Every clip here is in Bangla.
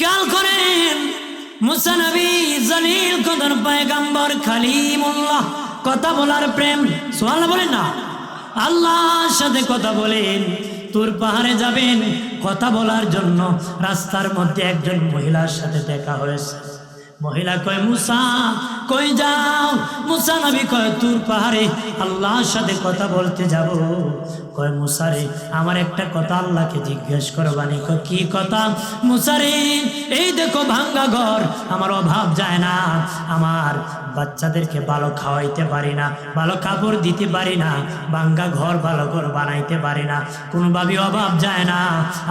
খেয়াল করেন মুসানবী জলিল কদর পায়গাম্বর খালিমুল্লাহ, কথা বলার প্রেম, সোয়াল বলেন না। আল্লাহর সাথে কথা বলেন, তোর পাহাড়ে যাবেন, কথা বলার জন্য রাস্তার মধ্যে একজন মহিলার সাথে দেখা হয়েছে। মহিলা কয়, মুসা, কই যাও? মুসা নবী কয় তুর পাহাড়ে আল্লাহর সাথে কথা বলতে যাব। কয় মুসারে আমার একটা কথা আল্লাহকে জিজ্ঞেস করবানি কয়, কি কথা? মুসারে এই দেখো ভাঙ্গা ঘর, আমার অভাব যায় না। আমার বাচ্চাদেরকে ভালো খাওয়াইতে পারি না, ভালো কাপড় দিতে পারি না, ভাঙ্গা ঘর ভালো ঘর বানাইতে পারি না কোনোভাবে অভাব যায় না।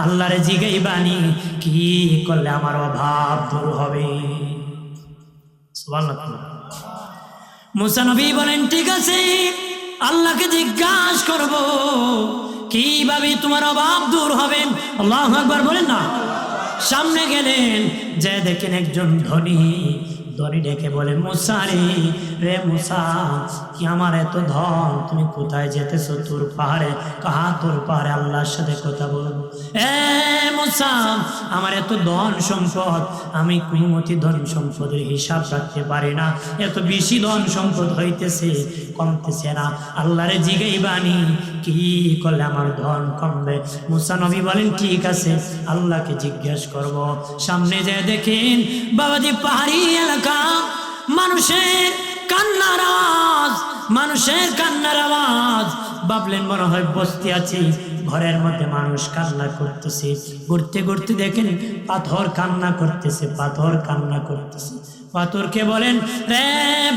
আল্লাহরে জিগেই বানি কি করলে আমার অভাব দূর হবে? মুসানবী বলেন, ঠিক আছে, আল্লাহকে জিজ্ঞাসা করব, কীভাবে তোমার অভাব দূর হবে? আল্লাহ একবার বলেন, না, সামনে গেলেন, যে দেখেন একজন ধনী ধনী ডেকে বলে মুসারি রে মুসা, কি আমার এত ধন, তুমি কোথায় যেতেছো? তোর পাহাড়ে কাহা তোর পাহাড়ে আল্লাহর সাথে কথা বলব? এ মুসা আমার এত ধন সম্পদ, আমি কুমতি ধন সম্পদের হিসাব রাখতে পারি না। এত বেশি ধন সম্পদ হইতেছে, কমতেছে না। আল্লাহরে জিগাই বাণী কি করলে আমার ধন কমবে? মুসা নবী বলেন, ঠিক আছে, আল্লাহকে জিজ্ঞেস করব। সামনে যে দেখেন, বাবাজি পাহাড়ি এলাকা, মানুষের কান্নার আওয়াজ। মানুষের কান্নার আওয়াজ। ভাবলেন মনে হয় বসতে আছি। ঘরের মধ্যে মানুষ কান্না করতেছে। ঘুরতে ঘুরতে দেখেন পাথর কান্না করতেছে, পাথর কান্না করতেছে। পাথরকে বলেন, রে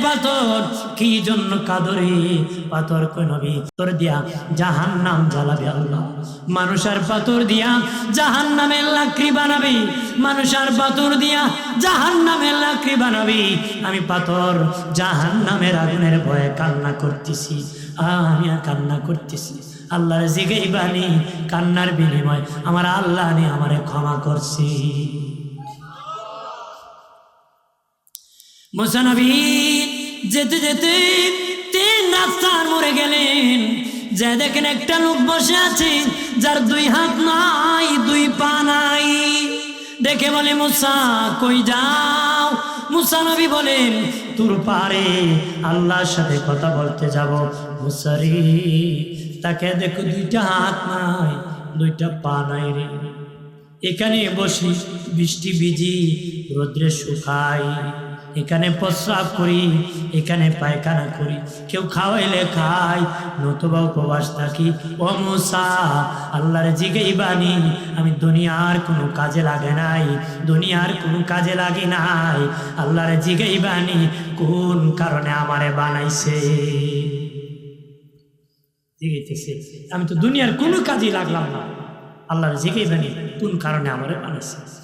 পাথর, কি জন্য কাদরে? পাথর কই নবী? তোর দিয়া জাহান নাম জ্বালাবে আল্লাহ। মানুষের পাথর দিয়া জাহান নামের লাকড়ি বানাবি। মানুষের পাথর দিয়া জাহান নামের লাকড়ি বানাবি। আমি পাথর জাহান নামের আগুনের ভয়ে কান্না করতেছি। আমি আর কান্না করতেছি। আল্লাহর জিগেই বানি কান্নার বিনিময় আমার আল্লাহ নি আমারে ক্ষমা করছি। মোসানবী যেতে যেতে তিন রাস্তার মরে গেলেন। যে দেখেন একটা লোক বসে আছে, যার দুই হাত নাই, দুই পা নাই। দেখে বলে, মুসা, কই যাও? মুসা নবী বলেন, তোর পারে আল্লাহর সাথে কথা বলতে যাব। মুসারি তাকে দেখো, দুইটা হাত নাই, দুইটা পা নাই রে। এখানে বসি বৃষ্টি বিজি রোদ্রে শুকাই এখানে প্রস্রাব করি, এখানে পায়খানা করি। কেউ খাওয়াইলে খাই, নতুবা উপবাস থাকি। ও মুসা, আল্লাহর জিগেই বানি আমি দুনিয়ার কোনো কাজে লাগে নাই, দুনিয়ার কোনো কাজে লাগি নাই। আল্লাহর জিগেই বানি কোন কারণে আমারে বানাইছে? আমি তো দুনিয়ার কোনো কাজে লাগলাম না। আল্লাহর জিগেই বানি কোন কারণে আমারে বানাইছে?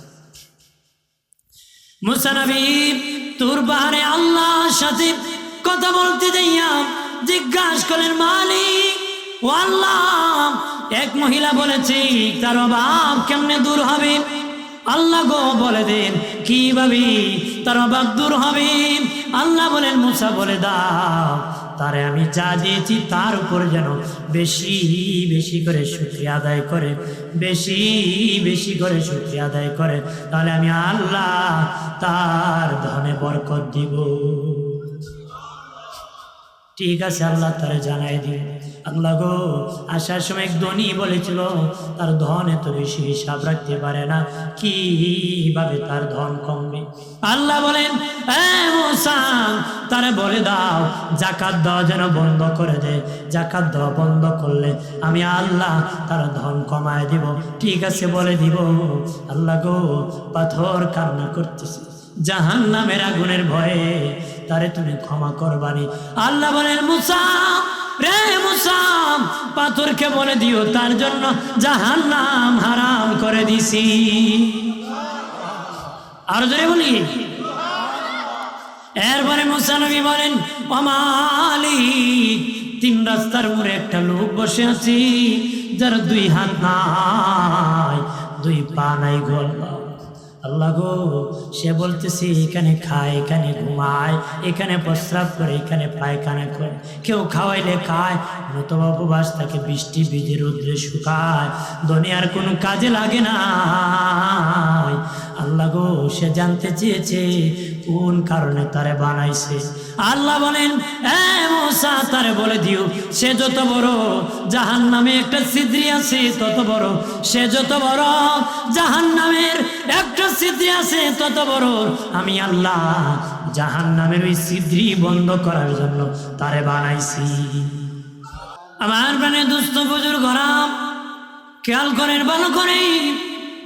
তোর বলতে জিজ্ঞাসা মালিক, ও আল্লাহ, এক মহিলা বলেছে, তার অভাব কেমনে দূর হবে? আল্লাহ গো বলে দেন, কীভাবে তার অভাব দূর হবে? আল্লাহ বলেন, মুসা বলে দাও। তারে আমি যা দিয়েছি তার উপর যেন বেশি বেশি করে শুক্রিয়া আদায় করে, বেশি বেশি করে শুক্রিয়া আদায় করে, তাহলে আমি আল্লাহ তার ধনে বরকত দিব। ঠিক আছে, আল্লাহ তারা জানাই দিন। আল্লাহ গো, আসার সময় এক ধনী বলেছিল, তার ধন এত বেশি হিসাব রাখতে পারে না, কীভাবে তার ধন কমবে? আল্লাহ বলেন তারা বলে দাও জাকাত দেওয়া যেন বন্ধ করে দে জাকাত দেওয়া বন্ধ করলে আমি আল্লাহ তার ধন কমায় দিব। ঠিক আছে, বলে দিব। আল্লাহ গো, পাথর কান্না করতেছে। জাহান নামের আগুনের ভয়ে তারে তুমি ক্ষমা করবানি। আল্লাহ বলেন, মুসা, রে মুসা, পাথরকে বলে দিও, তার জন্য জাহান নাম হারাম করে দিছি। আরও জোরে বলি। এরপরে মুসা নবী বলেন অমালি তিন রাস্তার মোড়ে একটা লোক বসে আছি, যার দুই হাত নাই, দুই পা নাই গল আল্লাহ গো, সে বলতেছে, এখানে খায়, এখানে ঘুমায়, এখানে প্রস্রাব করে, এখানে পায়খানা করে। কেউ খাওয়াইলে খায়, নতবা উপবাস তাকে বৃষ্টি, বিধি, রোদ্রে শুকায়। দুনিয়ার কোনো কাজে লাগে না আল্লাহ গো, সে জানতে চেয়েছে কোন কারণে তারে বানাইছে? আল্লাহ বলেন তারে বলে দিও, সে যত বড় জাহান নামে একটা সিদ্রি আছে, তত বড়। সে যত বড় জাহান নামের একটা সিদ্রি আছে, তত বড়। আমি আল্লাহ জাহান নামের ওই সিদ্রি বন্ধ করার জন্য তারে বানাইছি। আমার প্রাণে দুস্থ বুজুর গরাম খেয়াল করেন ভালো করে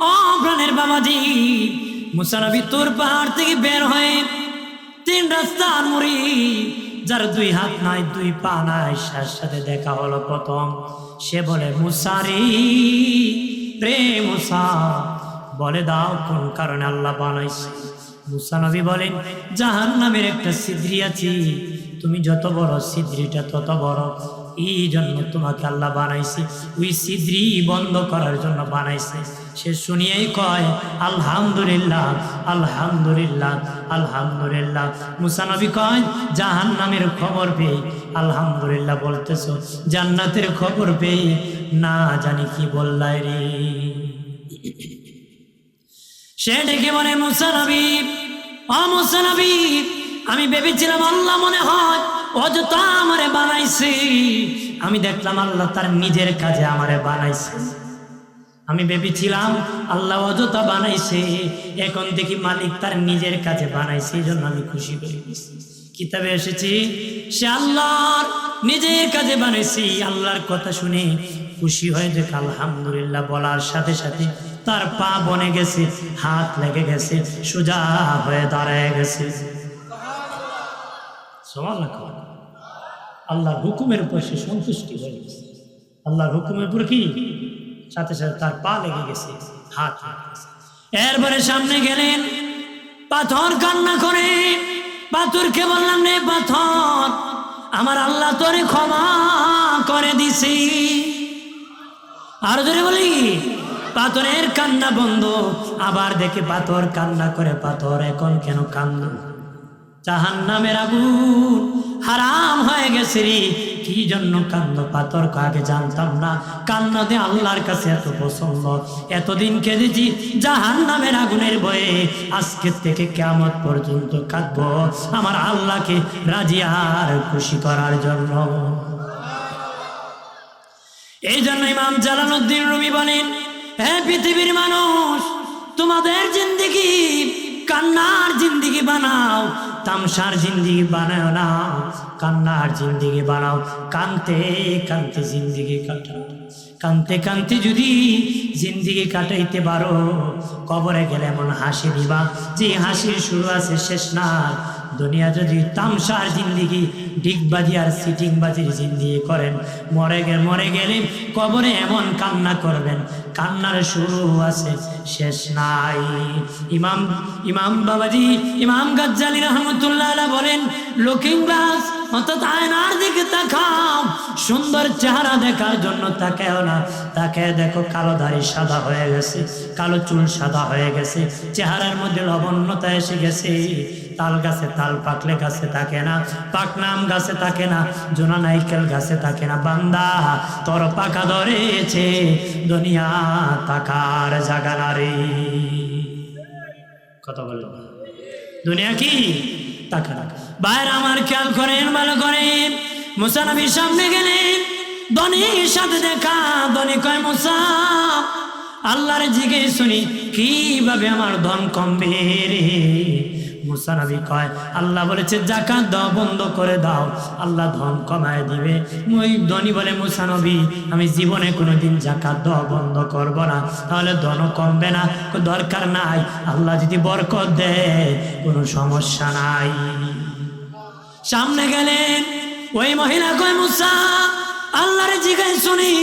ও প্রাণের বাবাজি মুসানবী তোর পাহাড় থেকে বের হয়ে তিন রাস্তার মুড়ি, যার দুই হাত নাই, দুই পা নাই, সার সাথে দেখা হলো প্রথম। সে বলে মুসারি রে মুসা, বলে দাও কোন কারণে আল্লাহ বানাইছে? মুসা নবী বলেন জাহান নামের একটা সিদ্রি আছে। তুমি যত বড় সিদ্রিটা তত বড়। এই জন্য তোমাকে আল্লাহ বানাইছে। ওই সিদ্রি বন্ধ করার জন্য বানাইছে। সে কয়, আলহামদুলিল্লাহ আলহামদুলিল্লাহ আলহামদুলিল্লাহ। মুসানবী কয় জাহান নামের খবর পেয়ে আলহামদুলিল্লাহ বলতেছ। জান্নাতের খবর পেয়ে না জানি কি বললাই রে। সে ডেকে বলে মুসানবী অ মুসানবী আমি ভেবেছিলাম আল্লাহ মনে হয় অযথা আমারে বানাইছে। আমি দেখলাম আল্লাহ তার নিজের কাজে আমারে বানাইছে। আমি ভেবেছিলাম, আল্লাহ অযথা বানাইছে। এখন দেখি মালিক তার নিজের কাজে বানাইছে, এই জন্য আমি খুশি হয়ে গেছি। কিতাবে এসেছি, সে আল্লাহর নিজের কাজে বানাইছি। আল্লাহর কথা শুনে খুশি হয়ে দেখ আলহামদুলিল্লাহ বলার সাথে সাথে তার পা বনে গেছে, হাত লেগে গেছে, সোজা হয়ে দাঁড়ায় গেছে। সমান আল্লাহর হুকুমের উপর সে সন্তুষ্টি হয়ে গেছে। আল্লাহর হুকুমের উপর কি? সাথে সাথে তার পা লেগে গেছে, হাত এরপরে সামনে গেলেন, পাথর কান্না করে, পাথরকে বললাম রে পাথর, আমার আল্লাহ তোরে ক্ষমা করে দিছি। আর ধরে বলি, পাথরের কান্না বন্ধ, আবার দেখে পাথর কান্না করে, পাথর এখন কেন কান্না জাহান নামের আগুন হারাম হয়ে গেছে রে। কি জন্য কান্দ পাথর? আগে জানতাম না। কান্না দিয়ে আল্লাহর কাছে এত পছন্দ। এতদিন কেঁদেছি জাহান নামের আগুনের বয়ে। আজকের থেকে কেমন পর্যন্ত কাঁদবো। আমার আল্লাহকে রাজি আর খুশি করার জন্য। এই জন্য ইমাম জালানুদ্দিন রুমি বলেন হ্যাঁ পৃথিবীর মানুষ, তোমাদের জিন্দিগি কান্নার জিন্দিগি বানাও। তামসার জিন্দিগি বানাও না, কান্নার জিন্দিগি বানাও। কান্তে কানতে জিন্দিগি কাটাও। কান্তে কানতে যদি জিন্দিগি কাটাইতে পারো, কবরে গেলে এমন হাসি দিবা। যে হাসির শুরু আছে, শেষ না। দুনিয়া যদি তামসার জিন্দিগি, ডিগবাজি আর সিটিং বাজির জিন্দিগি করেন, মরে গে, মরে গেলে কবরে এমন কান্না করবেন। কান্নার শুরু আছে, শেষ নাই। ইমাম ইমাম বাবাজি, ইমাম গাজ্জালি রহমতুল্লাহ বলেন লুকিং গ্লাস অর্থাৎ আয়নার দিকে তাকাও। সুন্দর চেহারা দেখার জন্য তাকেও না। তাকে দেখো কালো দাড়ি সাদা হয়ে গেছে, কালো চুল সাদা হয়ে গেছে, চেহারার মধ্যে লবণ্যতা এসে গেছে। তাল গাছে তাল, পাকলে গাছে থাকে না, পাকনাম গাছে থাকে না জোনা নাইকেল গাছে থাকে না। বান্দা, তোর পাকা ধরেছে, দুনিয়া তাকার জাগা না রে। কথা বলল দুনিয়া কি? বাইরে আমার খেয়াল করেন, ভালো করেন মুসা নবীর সামনে গেলেন ধনির সাথে দেখা, ধনী কয়, মুসা, আল্লাহর জিগে শুনি, কীভাবে আমার ধন কমবে রে? মুসা নবী কয় আল্লাহ বলেছে, জাকাত দাও, বন্ধ করে দাও। আল্লাহ ধন কমায় দিবে। ওই ধনী বলে, মুসা নবী, আমি জীবনে কোনোদিন জাকাত দেওয়া বন্ধ করব না। তাহলে ধন কমবে না দরকার নাই। আল্লাহ যদি বরকত দেয়, কোনো সমস্যা নাই। সামনে গেলেন, ওই মহিলা কয়, মুসা, আল্লাহরে জিজ্ঞাসা শুনি,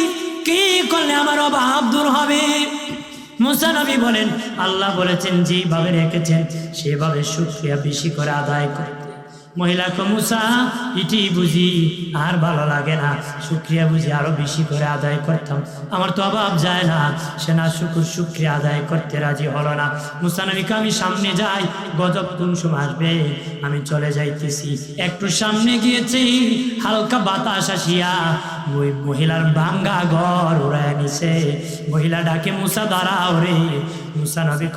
কি করলে আমার অভাব দূর হবে? মুসা নবী বলেন আল্লাহ বলেছেন যেভাবে রেখেছেন সেভাবে শুক্রিয়া বেশি করে আদায় করতে মহিলা কমুসা ইটি বুঝি আর ভালো লাগে না। শুক্রিয়া বুঝি আরও বেশি করে আদায় করতাম। আমার তো অভাব যায় না, সেনা শুকুর শুক্রিয়া আদায় করতে রাজি হলো না। মুসানবিকে আমি সামনে যাই, গজব কোন সময় আসবে? আমি চলে যাইতেছি। একটু সামনে গিয়েছি, হালকা বাতাস আসিয়া ওই মহিলার ভাঙ্গা ঘর উড়ায় নিছে। মহিলা ডাকে, মুসা, দাঁড়াও রে। মুসা নবী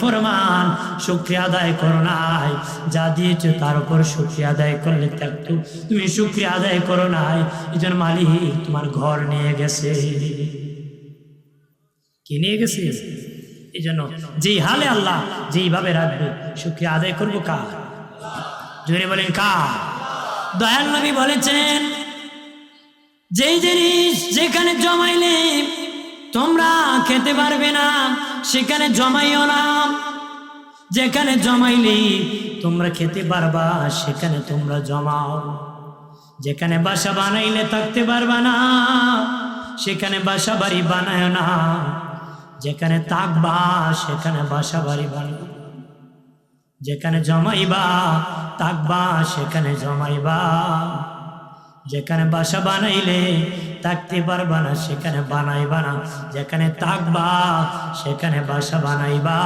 ফরমান, শুক্রিয়া আদায় করো নাই। যা দিয়েছ তার উপর শুক্রিয়া আদায় করলে থাকতো তুমি শুক্রিয়া আদায় করো নাই। এই জন্য মালিক তোমার ঘর নিয়ে গেছে। কি নিয়ে গেছে? এই জন্য যেই হালে আল্লাহ যেইভাবে রাখবে, শুক্রিয়া আদায় করব কার? জোরে বলেন কার? দয়াল নবী বলেছেন, যেই জিনিস যেখানে জমাইলে তোমরা খেতে পারবে না, সেখানে জমাইও না। যেখানে জমাইলি, তোমরা খেতে পারবা, সেখানে তোমরা জমাও। যেখানে বাসা বানাইলে থাকতে পারবা না, সেখানে বাসা বাড়ি বানায় না। যেখানে থাকবা, সেখানে বাসা বাড়ি বানাই যেখানে জমাইবা, থাকবা, সেখানে জমাইবা। যেখানে বাসা বানাইলে থাকতে পারবা না, সেখানে বানাইবা না। যেখানে থাকবা, সেখানে বাসা বানাইবা।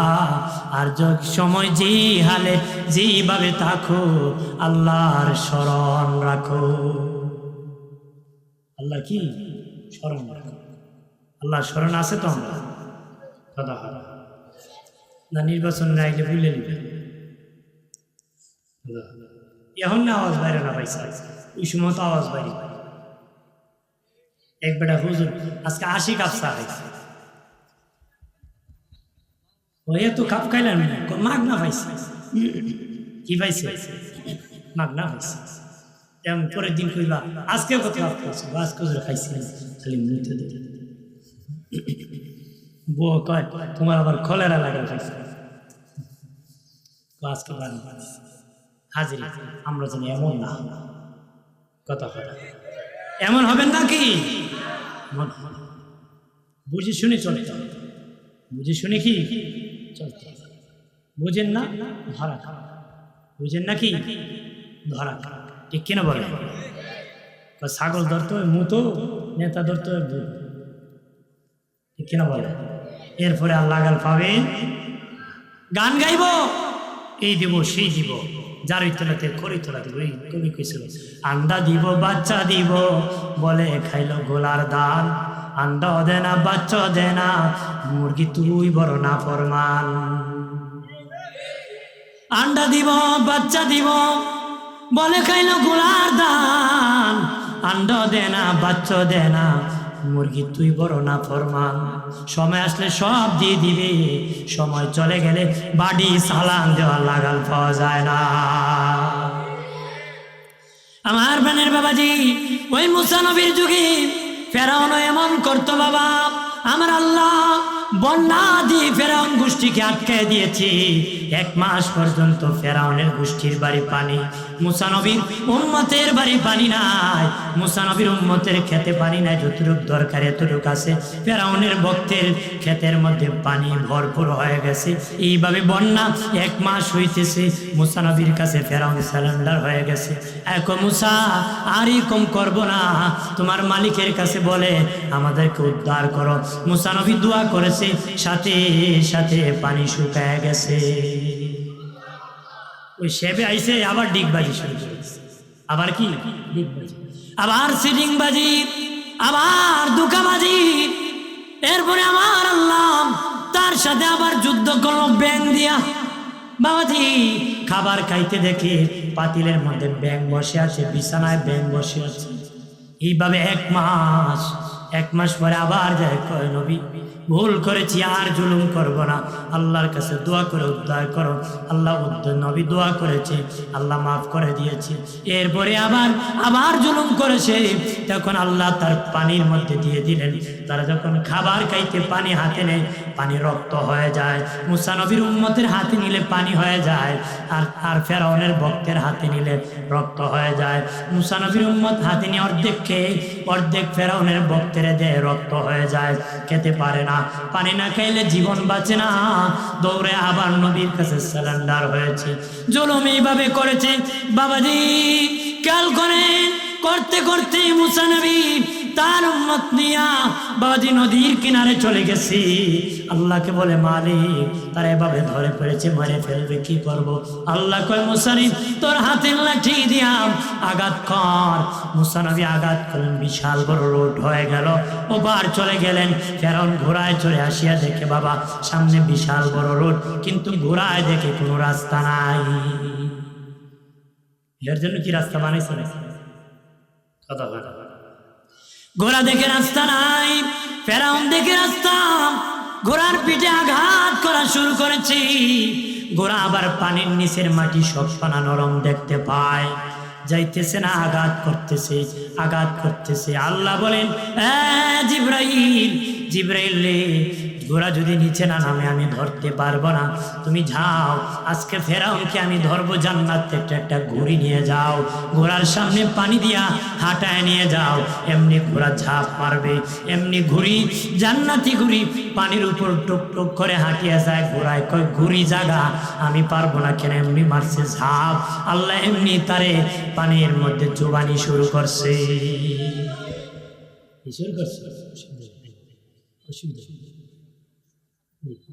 আর যত সময় যে হালে যেভাবে থাকো, আল্লাহর স্মরণ রাখো। আল্লাহ কি? স্মরণ রাখো। আল্লাহ স্মরণ আছে তো আমরা? না, নির্বাচন না বুঝলে নিবে। এখন না, আওয়াজ বাইরে না পাইছে ওই সময় তো আওয়াজ বাইরে এক বেটা হুজুর, আজকে আশি কাপ চা খাইছে। ও এত কাপ খাইলেন মাগ না পাইছে কি পাইছে মাগ না পাইছে এমন পরের দিন কইবা, আজকে কত কাপ খাইছো? আজকে হুজুর খাইছি খালি মুখে দিতে বউ কয়, তোমার আবার কলেরা লাগা খাইছে। আজকে বাড়ি হাজির, আমরা জানি এমন না কথা কথা এমন হবেন না। বুঝে শুনে চলতে হবে। বুঝে শুনে কি চলতে হবে। বুঝেন না ধরা। বুঝেন না কি ধরা। ঠিক কিনা বলে ছাগল ধরতে হয় মুতো, নেতা ধরতে হয় ভূত। ঠিক কিনা বলে এরপরে আল্লাহ গাল পাবে গান গাইব, এই দিব, সেই দিব যার তোলাতে করি তোলা দিব এই কবি কইছিল আন্ডা দিব, বাচ্চা দিব, বলে খাইল গোলার দান। আন্ডা দে না বাচ্চা দে না মুরগি তুই বড় না ফরমান। আন্ডা দিব, বাচ্চা দিব, বলে খাইলো গোলার দান। আন্ডা দে না বাচ্চা দে না মুরগি তুই বড় না ফরমান সময় আসলে সব দিয়ে দিবে। সময় চলে গেলে বাড়ি সালাম দেওয়া লাগাল পাওয়া যায় না। আমার বানের বাবাজি, ওই মুসানবীর যুগে ফেরাউন এমন করতো বাবা। আমার আল্লাহ ফেরাউন গোষ্ঠীকে আটকে দিয়েছি। এক মাস পর্যন্ত ফেরাউনের গোষ্ঠীর বাড়ি পানি। মুসানবীর বাড়ি পানি নাই। মুসানবীর খেতে পানি নাই, যতটুক দরকার এতটুক আছে। ফেরাউনের ভক্তের ক্ষেতের মধ্যে পানি ভরপুর হয়ে গেছে। এইভাবে বন্যা এক মাস হইতেছে। মুসানবীর কাছে ফেরাউন স্যালেন্ডার হয়ে গেছে। এক মুসা, আর কম করব না। তোমার মালিকের কাছে বলে আমাদেরকে উদ্ধার করো। মুসানবী দোয়া করেছে সাথে সাথে পানি শুকায় গেছে। ওই সেবে আইসে আবার ডিগবাজি শুরু করেছে আবার কি? ডিগবাজি। আবার সিটিং বাজি, আবার দুকাবাজি এরপরে আমার আল্লাহ তার সাথে আবার যুদ্ধ করল ব্যাং দিয়া। বাবাজি, খাবার খাইতে দেখে পাতিলের মধ্যে ব্যাং বসে আছে, বিছানায় ব্যাং বসে আছে। এইভাবে এক মাস এক মাস পরে আবার যায়। কয়, নবী, ভুল করেছি, আর জুলুম করব না। আল্লাহর কাছে দোয়া করে উদ্ধার করো। আল্লাহ উদ্ধার, নবী দোয়া করেছে। আল্লাহ মাফ করে দিয়েছে। এরপরে আবার আবার জুলুম করেছে। তখন আল্লাহ তার পানির মধ্যে দিয়ে দিলেন। তারা যখন খাবার খাইতে পানি হাতে নেয়, পানি রক্ত হয়ে যায়। মুসা নবীর উম্মতের হাতে নিলে পানি হয়ে যায়। আর আর ফেরাউনের ভক্তের হাতে নিলে রক্ত হয়ে যায়। মুসা নবীর উম্মত হাতে নিয়ে অর্ধেক খেয়ে, অর্ধেক ফেরাউনের ভক্তের দেহে রক্ত হয়ে যায়, খেতে পারে না। পানি না খাইলে জীবন বাঁচে না। দৌড়ে আবার নবীর কাছে সিলিন্ডার হয়েছে। জুলুম এইভাবে করেছে। বাবাজি, খেয়াল করেন, করতে করতে মুসা নবী তার উম্মত নিয়া বাবাজি নদীর কিনারে চলে গেছি। আল্লাহকে বলে, মালিক, তারা এভাবে ধরে ফেলেছে, মারে ফেলবে, কি করব? আল্লাহ কয় মুসানি তোর হাতের লাঠি দিয়া আঘাত কর। মুসানবী আঘাত করলেন, বিশাল বড় রোড হয়ে গেল। ও বার চলে গেলেন কারণ ঘোড়ায় চলে আসিয়া দেখে, বাবা, সামনে বিশাল বড় রোড, কিন্তু ঘোড়ায় দেখে কোনো রাস্তা নাই। এর জন্য কি রাস্তা বানাইছে কথা কথা ঘোড়া দেখে রাস্তা নাই, ফেরাউন দেখে রাস্তা, ঘোড়ার পিঠে আঘাত করা শুরু করেছি। ঘোড়া আবার পানির নিচের মাটি সব সোনা নরম দেখতে পায়। যাইতেছে না, আঘাত করতেছে আঘাত করতেছে। আল্লাহ বলেন, "এ জিব্রাইল জিব্রাইল ঘোড়া যদি নিচে না নামে, আমি ধরতে পারব না। তুমি যাও, আজকে ফেরাউনকে আমি ধরবো জান্নাত। থেকে একটা ঘুড়ি নিয়ে যাও, ঘোড়ার সামনে পানি দিয়া হাঁটায় নিয়ে যাও। এমনি ঘোড়া ঝাঁপ মারবে, এমনি ঘুড়ি, জান্নাতি ঘুড়ি পানির উপর টুক টুক করে হাঁটিয়ে যায়। ঘোড়ায় কয়, ঘুড়ি জাগা, আমি পারব না কেন? এমনি মারছে ঝাঁপ। আল্লাহ এমনি তারে পানির মধ্যে জোবানি শুরু করছে। শুরু করছে? অসুবিধা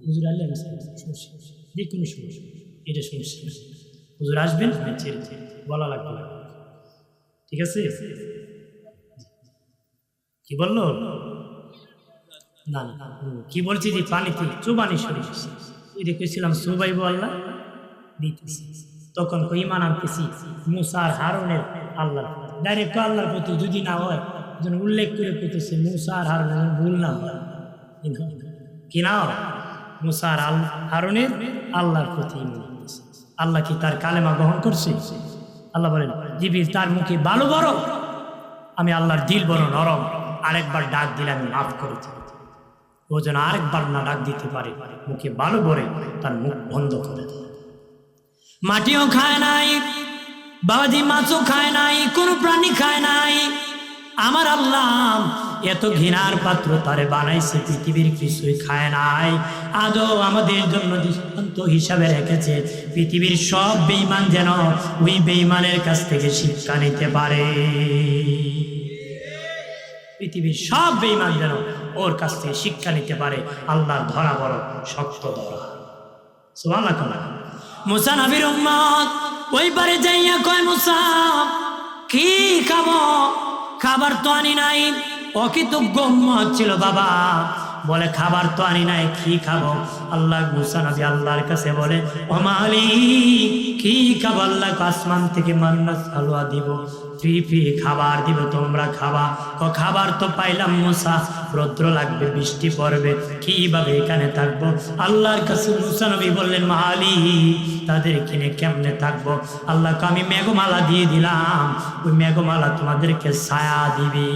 হুজুর আল্লাহ সমস্যা যে কোনো সমস্যা এটা সমস্যা না। হুজুর আসবেন ছেড়ে বলা লাগবে ঠিক আছে? কি বলল? না না কি বলছি যে পানিতে চুবানি শুরু করছে ওই দেখেছিলাম সুবাইব আল্লাহ দিতেছি। তখন ইমান আনতেছি? মুসার হারনের আল্লাহ ডাইরেক্ট আল্লাহর প্রতি, যদি না হয়। যেন উল্লেখ করে পেতেছে মুসার হারনের ভুল না হয়। কি না মুসার আল হারনের আল্লাহর প্রতি আল্লাহ কি তার কালেমা গ্রহণ করছে? আল্লাহ বলেন জিবির তার মুখে ভালো বড়, আমি আল্লাহর দিল বড় নরম, আরেকবার ডাক দিলে আমি মাফ করে। ও যেন আরেকবার না ডাক দিতে পারে, মুখে বলে তার মুখ বন্ধ করে দেয়। মাটিও খায় নাই, বাবাজি মাছও খায় নাই, কোনো প্রাণী খায় নাই। আমার আল্লাহ এত ঘৃণার পাত্র তারে বানাইছে, পৃথিবীর কিছুই খায় নাই। আজও আমাদের জন্য দৃষ্টান্ত হিসাবে রেখেছে, পৃথিবীর সব বেইমান যেন ওই বেইমানের কাছ থেকে শিক্ষা নিতে পারে। পৃথিবীর সব বেইমান যেন ওর কাছ থেকে শিক্ষা নিতে পারে, আল্লাহর ধরা বড় শক্ত ধরা। সুবহানাল্লাহ মুসা নবীর ওই পারে যাইয়া কয়, মুসা, কি খাব? খাবার তো আনি নাই। অকৃতজ্ঞ ছিল বাবা। বলে, খাবার তো আনি নাই, কি খাব? আল্লাহ মুসা নবী আল্লাহর কাছে বলে, ও মালিক, কি খাব? আল্লাহ আসমান থেকে মান্না হালুয়া দিব খাবার দিব, তোমরা খাবা। ক খাবার তো পাইলাম মুসা, রৌদ্র লাগবে, বৃষ্টি পড়বে, কীভাবে এখানে থাকব? আল্লাহর কাছে মুসা নবী বললেন মালি তাদের কিনে কেমনে থাকব? আল্লাহকে আমি মেঘমালা দিয়ে দিলাম, ওই মেঘমালা তোমাদেরকে ছায়া দিবি।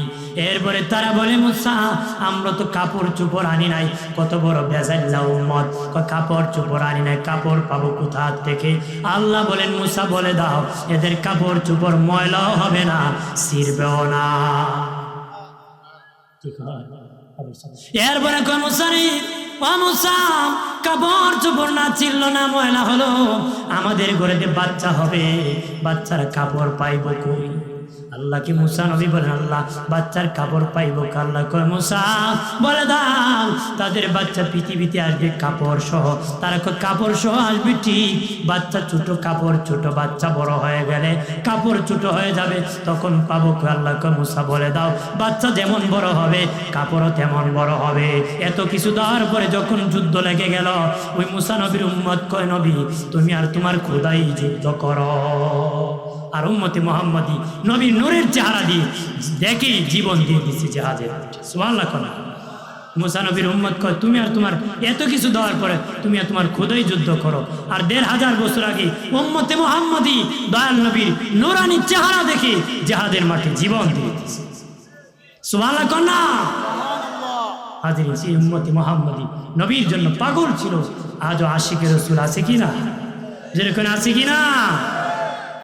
এরপরে তারা বলে, মুসা, আমরা তো কাপড় চোপড় আনি নাই। কত বড় বেজাল্লা উম্মত। কয় কাপড় চোপড় আনি নাই, কাপড় পাবো কোথা থেকে? আল্লাহ বলেন, মুসা, বলে দাও, এদের কাপড় চোপড় ময়লাও হবে না, ছিড়বেও না। এরপরে কাপড় চোপড় না ছিল না, ময়লা হলো। আমাদের ঘরেতে বাচ্চা হবে। বাচ্চারা কাপড় পাইব কই? আল্লাহ কি মুসা নবী বলেন, আল্লাহ, বাচ্চার কাপড় পাইব কে? আল্লাহ কয়, মুসা, বলে দাও, তাদের বাচ্চা পৃথিবীতে আসবে কাপড় সহ তারা কয়, কাপড় সহ আসবে ঠিক, বাচ্চা ছোট, কাপড় ছোট, বাচ্চা বড় হয়ে গেলে কাপড় ছোট হয়ে যাবে তখন পাবো কয়? আল্লাহ কয়, মুসা, বলে দাও, বাচ্চা যেমন বড় হবে, কাপড়ও তেমন বড় হবে এত কিছু দেওয়ার পরে যখন যুদ্ধ লেগে গেল, ওই মুসা নবীর উম্মত কয়, নবী, তুমি আর তোমার খোদাই যুদ্ধ করো আর উম্মতি মোহাম্মদী, নবী নূরের চেহারা দিয়ে দেখে জীবন দিয়ে দিচ্ছে জাহাজের। সুবহানাল্লাহ কনা। মুসা নবীর উম্মত কয়, তুমি আর তোমার এত কিছু দেওয়ার পরে তুমি আর তোমার খোদাই যুদ্ধ করো। আর দেড় হাজার বছর আগে উম্মতে মোহাম্মদি দয়াল নবীর নুরানি চেহারা দেখে জাহাজের মাঠে জীবন দিয়ে দিচ্ছে সুবহানাল্লাহ কন্যা হাজির সেই উম্মতি মোহাম্মদি। নবীর জন্য পাগল ছিল। আজও আশিকের রসুল আছে কি না যেরকম আছে কি না